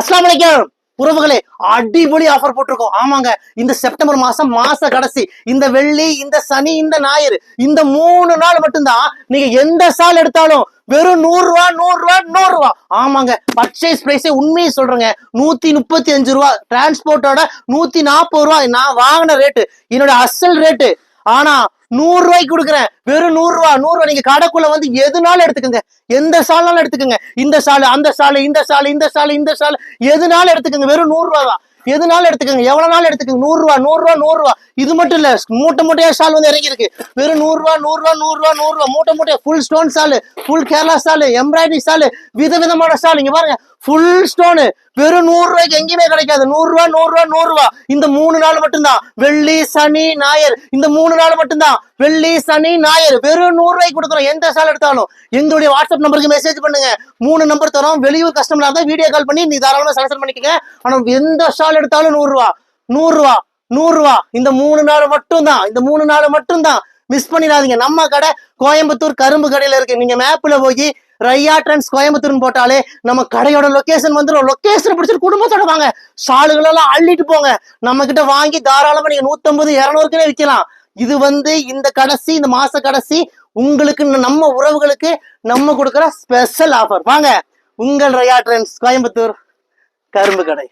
அஸ்லாம் வலைக்கம் உறவுகளே அடிபொலி ஆஃபர் போட்டிருக்கோம். ஆமாங்க இந்த செப்டம்பர் மாசம் மாச கடைசி. இந்த வெள்ளி இந்த சனி இந்த ஞாயிறு இந்த மூணு நாள் மட்டும்தான். நீங்க எந்த சால் எடுத்தாலும் வெறும் நூறு ரூபா நூறு ரூபா நூறு ரூபா ஆமாங்க பர்ச்சேஸ் பிரைஸே உண்மையை சொல்றேங்க. நூத்தி முப்பத்தி அஞ்சு ரூபா. டிரான்ஸ்போர்ட்டோட நூத்தி நாற்பது ரூபா. நான் வாங்கின ரேட்டு என்னோட அசல் ரேட்டு ஆனா நூறு ரூபாய்க்கு கொடுக்குறேன். வெறும் நூறு ரூபா நூறு ரூபா நீங்க கடைக்குள்ள வந்து எதுனாலும் எடுத்துக்கோங்க. எந்த சாலைனாலும் எடுத்துக்கோங்க. இந்த சாலை அந்த சாலை இந்த சாலை இந்த சாலை இந்த சாலை எதுனாலும் எடுத்துக்கோங்க. வெறும் நூறு ரூபா தான். எதுனாலும் எடுத்துக்கோங்க. எவ்வளவு நாள் எடுத்துக்கோங்க? நூறு ரூபா நூறு ரூபா நூறு ரூபா இது மட்டும் இல்ல மூட்டை மூட்டையா சால் வந்து இறங்கி இருக்கு வெறும் நூறு ரூபா நூறு ரூபா நூறு ரூபா நூறு ரூபா மூட்டை மூட்டையா ஃபுல் ஸ்டோன் சாலு ஃபுல் கேரளா சாலு எம்ப்ராய்டரி சாலு விதவிதமான சால். இங்க பாருங்க ஃபுல் ஸ்டோனு வெறும் நூறு ரூபாய்க்கு எங்கேயுமே கிடைக்காது. நூறு ரூபா நூறு ரூபா நூறு ரூபா இந்த மூணு நாள் மட்டும்தான். வெள்ளி சனி ஞாயிறு. இந்த மூணு நாள் மட்டும்தான். வெள்ளி சனி ஞாயிறு. வெறும் நூறு ரூபாய்க்கு கொடுக்குறோம். எந்த சால் எடுத்தாலும். எங்களுடைய வாட்ஸ்அப் நம்பருக்கு மெசேஜ் பண்ணுங்க. மூணு நம்பர் தரோம். வெளியூர் கஸ்டமர் இருந்தால் வீடியோ கால் பண்ணி நீ தாராளமாக செலக்ட் பண்ணிக்கங்க. ஆனால் எந்த சால் எடுத்தாலும் நூறு ரூபா நூறு ரூபா நூறு ரூபா இந்த மூணு நாள் மட்டும்தான். இந்த மூணு நாள் மட்டும்தான். மிஸ் பண்ணிடாதீங்க. நம்ம கடை கோயம்புத்தூர் கரும்பு கடையில இருக்கு. நீங்க மேப்ல போய் ரையா ட்ரெண்ட்ஸ் கோயம்புத்தூர்னு போட்டாலே நம்ம கடையோட லொக்கேஷன் வந்துடும் லொக்கேஷன் பிடிச்சிட்டு குடும்பத்தோட வாங்க. ஷாலுகள் அள்ளிட்டு போங்க. நம்ம கிட்ட வாங்கி தாராளமா நீங்க நூத்தம்பது இருநூறுக்குனே விற்கலாம் இது வந்து இந்த கடைசி இந்த மாச கடைசி உங்களுக்கு நம்ம உறவுகளுக்கு நம்ம கொடுக்குற ஸ்பெஷல் ஆஃபர் வாங்க. உங்கள் ரையா ட்ரெண்ட்ஸ் கோயம்புத்தூர் கரும்பு கடை.